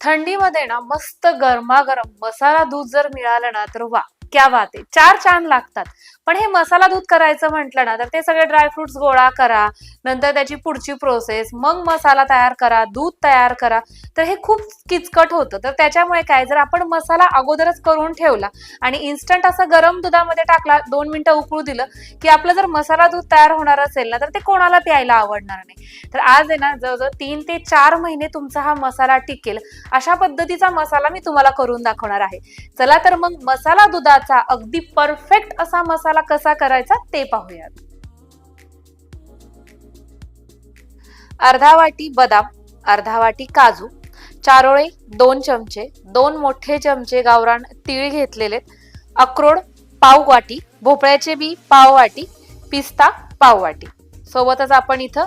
थंडीमध्ये ना मस्त गरमागरम मसाला दूध जर मिळालं ना तर वा. क्या बात आहे. चार चांद लागतात. पण हे मसाला दूध करायचं म्हटलं ना तर ते सगळे ड्रायफ्रुट्स गोळा करा नंतर त्याची पुढची प्रोसेस मग मसाला तयार करा दूध तयार करा. तर हे खूप किचकट होतं. तर त्याच्यामुळे काय जर आपण मसाला अगोदरच करून ठेवला आणि इन्स्टंट असं गरम दुधामध्ये टाकला दोन मिनिटं उकळू दिलं की आपलं जर मसाला दूध तयार होणार असेल ना तर ते कोणाला प्यायला आवडणार नाही. तर आज आहे ना जवळजवळ तीन ते चार महिने तुमचा हा मसाला टिकेल. अशा पद्धतीचा मसाला मी तुम्हाला करून दाखवणार आहे. चला तर मग मसाला दुधाचा अगदी परफेक्ट असा मसाला कसा करायचा ते पाहूयात. अर्धा वाटी बदाम अर्धा वाटी काजू चारोळे दोन चमचे दोन मोठे चमचे गावरान तीळ घेतलेले अक्रोड पाव वाटी भोपळ्याचे बी पाव वाटी पिस्ता पाव वाटी. सोबतच आपण इथं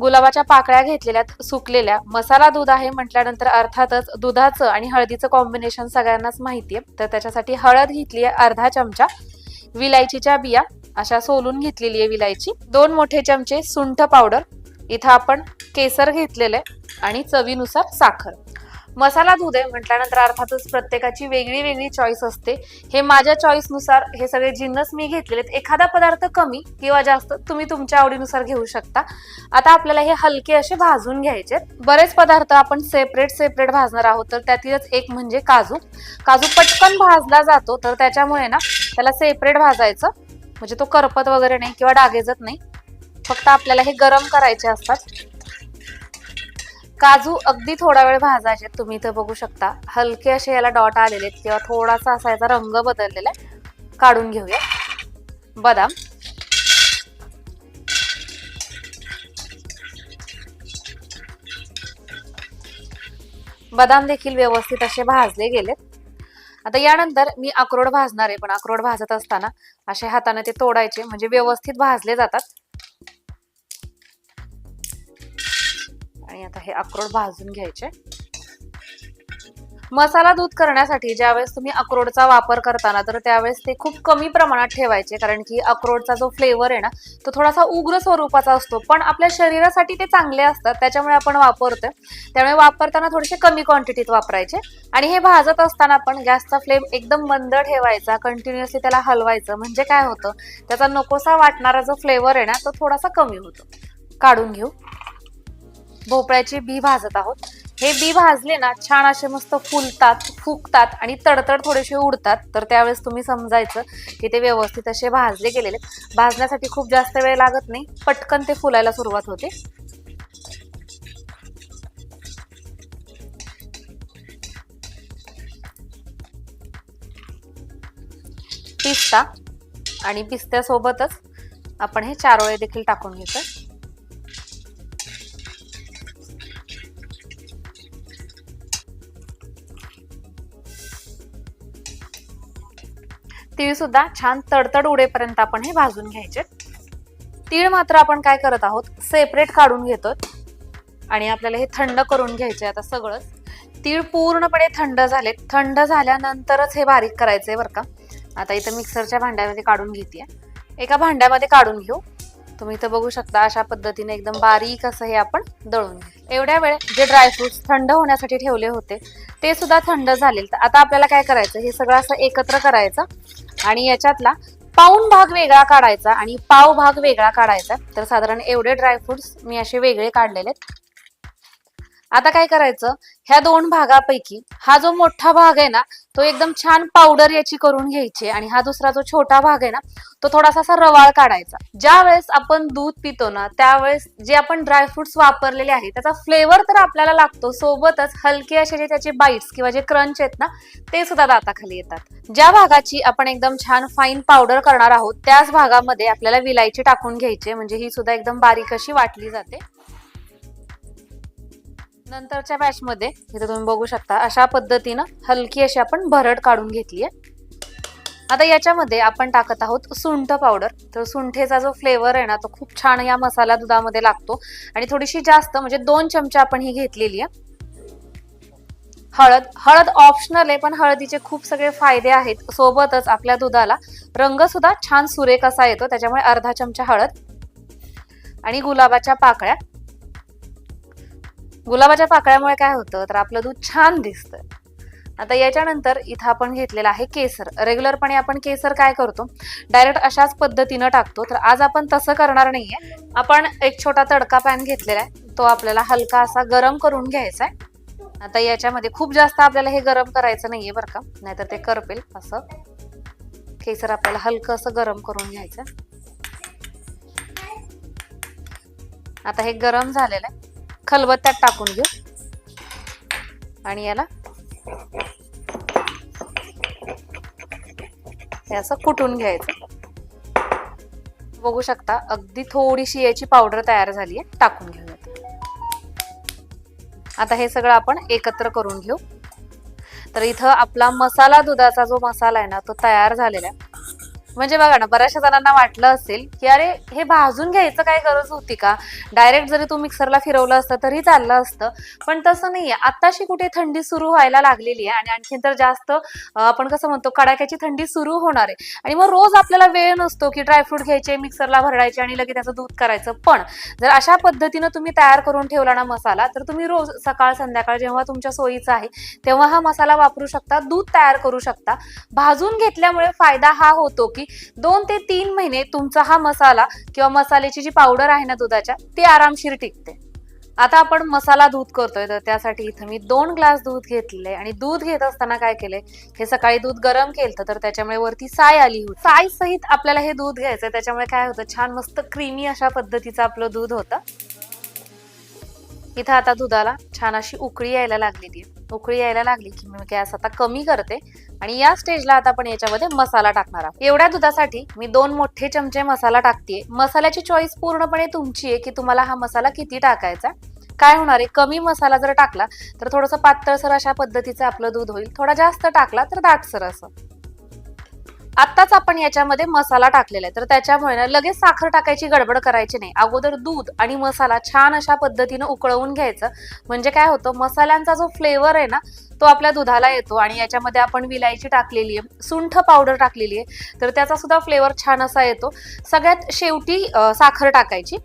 गुलाबाच्या पाकळ्या घेतलेल्या सुकलेल्या मसाला दूध आहे म्हटल्यानंतर अर्थातच दुधाचं आणि हळदीचं कॉम्बिनेशन सगळ्यांनाच माहिती आहे तर त्याच्यासाठी हळद घेतली आहे अर्धा चमचा विलायचीच्या बिया अशा सोलून घेतलेली आहे विलायची. दोन मोठे चमचे सुंठ पावडर इथं आपण केसर घेतलेलं आहे आणि चवीनुसार साखर. मसाला दूध आहे म्हटल्यानंतर अर्थातच प्रत्येकाची वेगळी वेगळी चॉईस असते. हे माझ्या चॉईसनुसार हे सगळे जिन्नस मी घेतलेले आहेत. एखादा पदार्थ कमी किंवा जास्त तुम्ही तुमच्या आवडीनुसार घेऊ शकता. आता आपल्याला हे हलके असे भाजून घ्यायचे बरेच पदार्थ आपण सेपरेट सेपरेट भाजणार आहोत. तर त्यातीलच एक म्हणजे काजू. काजू पटकन भाजला जातो तर त्याच्यामुळे ना त्याला सेपरेट भाजायचं. म्हणजे तो करपत वगैरे नाही किंवा डागेजत नाही. फक्त आपल्याला हे गरम करायचे असतात. काजू अगदी थोडा वेळ भाजायचे तुम्ही इथं बघू शकता. हलके असे याला डॉट आलेले आहेत किंवा थोडासा असा याचा रंग बदललेला आहे. काढून घेऊया. बदाम. बदाम देखील व्यवस्थित असे भाजले गेलेत. आता यानंतर मी अक्रोड भाजणार आहे पण अक्रोड भाजत असताना असे हाताने ते तोडायचे म्हणजे व्यवस्थित भाजले जातात. आणि आता हे अक्रोड भाजून घ्यायचे. मसाला दूध करण्यासाठी ज्यावेळेस तुम्ही अक्रोडचा वापर करताना तर त्यावेळेस ते खूप कमी प्रमाणात ठेवायचे कारण की अक्रोडचा जो फ्लेवर आहे ना तो थोडासा उग्र स्वरूपाचा असतो. पण आपल्या शरीरासाठी ते चांगले असतात त्याच्यामुळे आपण वापरतोय. त्यामुळे वापरताना थोडेसे कमी क्वांटिटीत वापरायचे. आणि हे भाजत असताना पण गॅसचा फ्लेम एकदम मंद ठेवायचा कंटिन्युअसली त्याला हलवायचं. म्हणजे काय होतं त्याचा नकोसा वाटणारा जो फ्लेवर आहे ना तो थोडासा कमी होतो. काढून घेऊ. भोपळ्याचे बी भाजत आहोत. हे बी भाजले ना छान असे मस्त फुलतात फुगतात आणि तडतड थोडेसे उडतात. तर त्यावेळेस तुम्ही समजायचं की ते व्यवस्थित असे भाजले गेलेले. भाजण्यासाठी खूप जास्त वेळ लागत नाही. पटकन ते फुलायला सुरुवात होते. पिस्ता आणि पिस्त्यासोबतच आपण हे चारोळे देखील टाकून घेतोय. तीळ सुद्धा छान तडतड उडेपर्यंत आपण हे भाजून घ्यायचे. तीळ मात्र आपण काय करत आहोत सेपरेट काढून घेतोय. आणि आपल्याला हे थंड करून घ्यायचे आता सगळंच. तीळ पूर्णपणे थंड झालेत. थंड झाल्यानंतरच हे बारीक करायचंय बरं का. आता इथं मिक्सरच्या भांड्यामध्ये काढून घेते एका भांड्यामध्ये काढून घेऊ. तुम्ही इथं बघू शकता अशा पद्धतीने एकदम बारीक असं हे आपण दळून घेऊ. एवढ्या वेळ जे ड्रायफ्रुट्स थंड होण्यासाठी ठेवले होते ते सुद्धा थंड झाले तर आता आपल्याला काय करायचं? हे सगळं असं एकत्र करायचं. आणि याच्यातला पाऊन भाग वेगळा काढायचा आणि पाव भाग वेगळा काढायचा. तर साधारण एवढे ड्रायफ्रुट्स मी असे वेगळे काढलेले आहेत. आता काय करायचं? ह्या दोन भागापैकी हा जो मोठा भाग आहे ना तो एकदम छान पावडर याची करून घ्यायची आणि हा दुसरा जो छोटा भाग आहे ना तो थोडासा असा रवाळ काढायचा. ज्या वेळेस आपण दूध पितो ना त्यावेळेस जे आपण ड्रायफ्रुट्स वापरलेले आहेत त्याचा फ्लेवर तर आपल्याला लागतो. सोबतच हलके असे जे त्याचे बाईट्स किंवा जे क्रंच आहेत ना ते सुद्धा दाताखाली येतात. ज्या भागाची आपण एकदम छान फाईन पावडर करणार आहोत त्याच भागामध्ये आपल्याला विलायची टाकून घ्यायची म्हणजे ही सुद्धा एकदम बारीक अशी वाटली जाते. नंतरच्या बॅचमध्ये इथं तुम्ही बघू शकता अशा पद्धतीनं हलकी अशी आपण भरड काढून घेतली आहे. आता याच्यामध्ये आपण टाकत आहोत सुंठ पावडर तर सुंठेचा जो फ्लेवर आहे ना तो खूप छान या मसाला दुधामध्ये लागतो. आणि थोडीशी जास्त म्हणजे दोन चमचे आपण ही घेतलेली आहे. हळद हळद ऑप्शनल आहे पण हळदीचे खूप सगळे फायदे आहेत. सोबतच आपल्या दुधाला रंग सुद्धा छान सुरेख असा येतो त्याच्यामुळे अर्धा चमचा हळद आणि गुलाबाच्या पाकळ्या. गुलाबाच्या पाकळ्यामुळे काय होतं तर आपलं दूध छान दिसतं. आता याच्यानंतर इथं आपण घेतलेलं आहे केसर. रेग्युलरपणे आपण केसर काय करतो? डायरेक्ट अशाच पद्धतीनं टाकतो. तर आज आपण तसं करणार नाहीये. आपण एक छोटा तडका पॅन घेतलेला आहे. तो आपल्याला हलका असा गरम करून घ्यायचा आहे. आता याच्यामध्ये खूप जास्त आपल्याला हे गरम करायचं नाहीये बरं का. नाहीतर ते करपेल असं. केसर आपल्याला हलकं असं गरम करून घ्यायचं. आता हे गरम झालेलं आहे. खलबत्त्यात टाकून घेऊ. आणि याला हे असं कुटून घ्यायचं. बघू शकता अगदी थोडीशी याची पावडर तयार झाली आहे टाकून घेऊयात. आता हे सगळं आपण एकत्र करून घेऊ. तर इथं आपला मसाला दुधाचा जो मसाला आहे ना तो तयार झालेला आहे. म्हणजे बघा ना बऱ्याचशा जणांना वाटलं असेल की अरे हे भाजून घ्यायचं काय गरज होती का? डायरेक्ट जरी तू मिक्सरला फिरवलं असतं तरी चाललं असतं. पण तसं नाहीये. आत्ताशी कुठे थंडी सुरू व्हायला लागलेली आहे आणि आणखीन तर जास्त आपण कसं म्हणतो कडाक्याची थंडी सुरू होणार आहे. आणि मग रोज आपल्याला वेळ नसतो की ड्रायफ्रूट घ्यायचे मिक्सरला भरडायचे आणि लगेच त्याचं दूध करायचं. पण जर अशा पद्धतीनं तुम्ही तयार करून ठेवला ना मसाला तर तुम्ही रोज सकाळ संध्याकाळ जेव्हा तुमच्या सोयीचा आहे तेव्हा हा मसाला वापरू शकता दूध तयार करू शकता. भाजून घेतल्यामुळे फायदा हा होतो की दोन ते तीन महिने तुमचा हा मसाला किंवा मसाल्याची जी पावडर आहे ना दुधाच्या ती आरामशीर टिकते. आता आपण मसाला दूध करतोय तर त्यासाठी इथं मी दोन ग्लास दूध घेतले आणि दूध घेत असताना काय केलंय हे सकाळी दूध गरम केलं तर त्याच्यामुळे वरती साय आली होती. साय सहित आपल्याला हे दूध घ्यायचं त्याच्यामुळे काय होतं छान मस्त क्रीमी अशा पद्धतीचं आपलं दूध होतं. इथं आता दुधाला छान अशी उकळी यायला लागलेली आहे. उकळी यायला लागली की मी गॅस आता कमी करते आणि या स्टेजला आता आपण याच्यामध्ये मसाला टाकणार आहोत. एवढ्या दुधासाठी मी दोन मोठे चमचे मसाला टाकते मसाल्याची चॉईस पूर्णपणे तुमची आहे की तुम्हाला हा मसाला किती टाकायचा काय होणार आहे? कमी मसाला जर टाकला तर थोडंसं पातळसर अशा पद्धतीचं आपलं दूध होईल. थोडा जास्त टाकला तर दाटसर असं. आत्ताच आपण याच्यामध्ये मसाला टाकलेला आहे. तर त्याच्यामुळे ना लगेच साखर टाकायची गडबड करायची नाही. अगोदर दूध आणि मसाला छान अशा पद्धतीनं उकळवून घ्यायचं. म्हणजे काय होतं मसाल्यांचा जो फ्लेवर आहे ना तो आपल्या दुधाला येतो आणि याच्यामध्ये आपण विलायची टाकलेली आहे सुंठ पावडर टाकलेली आहे. तर त्याचा सुद्धा फ्लेवर छान असा येतो. सगळ्यात शेवटी साखर टाकायची.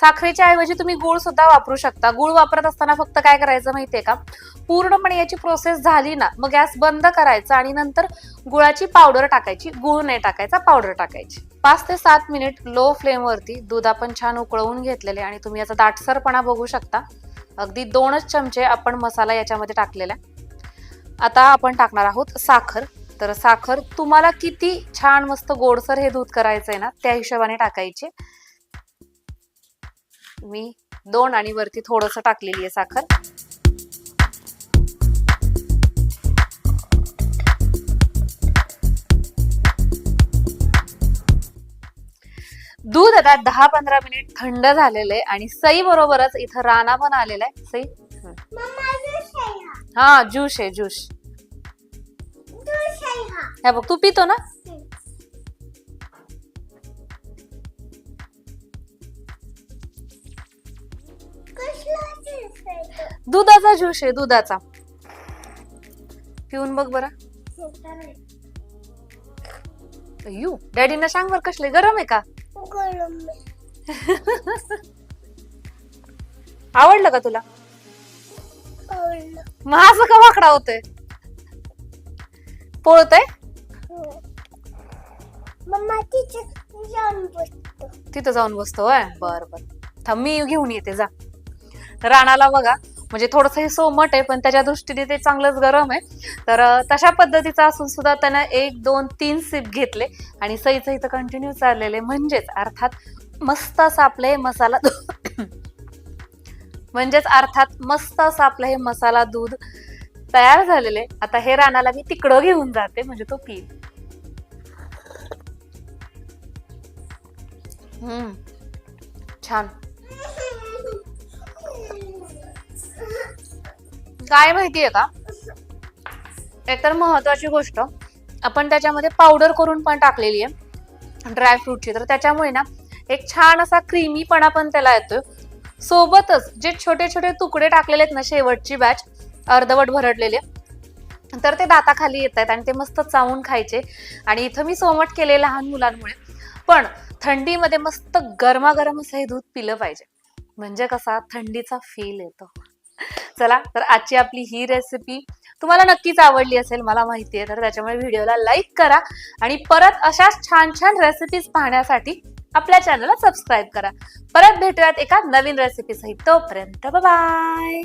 साखरेच्या ऐवजी तुम्ही गुळ सुद्धा वापरू शकता. गुळ वापरत असताना फक्त काय करायचं माहितीये का? पूर्णपणे याची प्रोसेस झाली ना मग गॅस बंद करायचा आणि नंतर गुळाची पावडर टाकायची. गुळ नाही टाकायचा पावडर टाकायची. पाच ते सात मिनिट लो फ्लेमवरती दूध आपण छान उकळवून घेतलेले आणि तुम्ही याचा दाटसरपणा बघू शकता. अगदी दोनच चमचे आपण मसाला याच्यामध्ये टाकलेला आहे. आता आपण टाकणार आहोत साखर. तर साखर तुम्हाला किती छान मस्त गोडसर हे दूध करायचं आहे ना त्या हिशोबाने टाकायचे. मी दोन आणि वरती थोडस टाकलेली आहे साखर. दूध आता दहा पंधरा मिनिट थंड झालेलं आहे आणि सई बरोबरच इथं राणा पण आलेला आहे. सई? हं. हा ज्यूस. आहे ज्यूस हे बघ तू पितो ना? दुधाचा ज्यूस आहे दुधाचा. पिऊन बघ बरं. यू डॅडींना सांग बरं कसले गरम आहे का? आवडलं का तुला? मग असं का वाकडा होतोय. तिथे जाऊन बसतो. तिथं जाऊन बसतो बर बर. थांब मी घेऊन येते जा. राणाला बघा. म्हणजे थोडस हे सोमट आहे पण त्याच्या दृष्टीने ते चांगलंच गरम आहे. तर तशा पद्धतीचा असून सुद्धा त्यानं एक दोन तीन सिप घेतले आणि सईचं इथं कंटिन्यू चाललेले म्हणजेच अर्थात मस्त असं आपलं हे मसाला म्हणजेच अर्थात मस्त असं आपलं हे मसाला दूध तयार झालेले आता हे राणाला मी तिकडं घेऊन जाते म्हणजे तो पी हम्म. छान. काय माहितीये का? एकतर महत्वाची गोष्ट आपण त्याच्यामध्ये पावडर करून पण टाकलेली आहे ड्रायफ्रूटची तर त्याच्यामुळे ना एक छान असा क्रीमीपणा पण त्याला येतोय. सोबतच जे छोटे छोटे तुकडे टाकलेले आहेत ना शेवटची बॅच अर्धवट भरडलेले तर ते दाताखाली येत आहेत आणि ते मस्त चावून खायचे. आणि इथं मी सोमट केले लहान मुलांमुळे. पण थंडीमध्ये मस्त गरमागरम असं हे दूध पिलं पाहिजे. म्हणजे कसा थंडीचा फील येतो. चला तर आजची आपली ही रेसिपी तुम्हाला नक्कीच आवडली असेल मला माहिती आहे. तर त्याच्यामुळे व्हिडिओला लाईक करा आणि परत अशाच छान छान रेसिपीज पाहण्यासाठी आपल्या चॅनलला सबस्क्राईब करा. परत भेटूयात एका नवीन रेसिपी सहित. तोपर्यंत बाय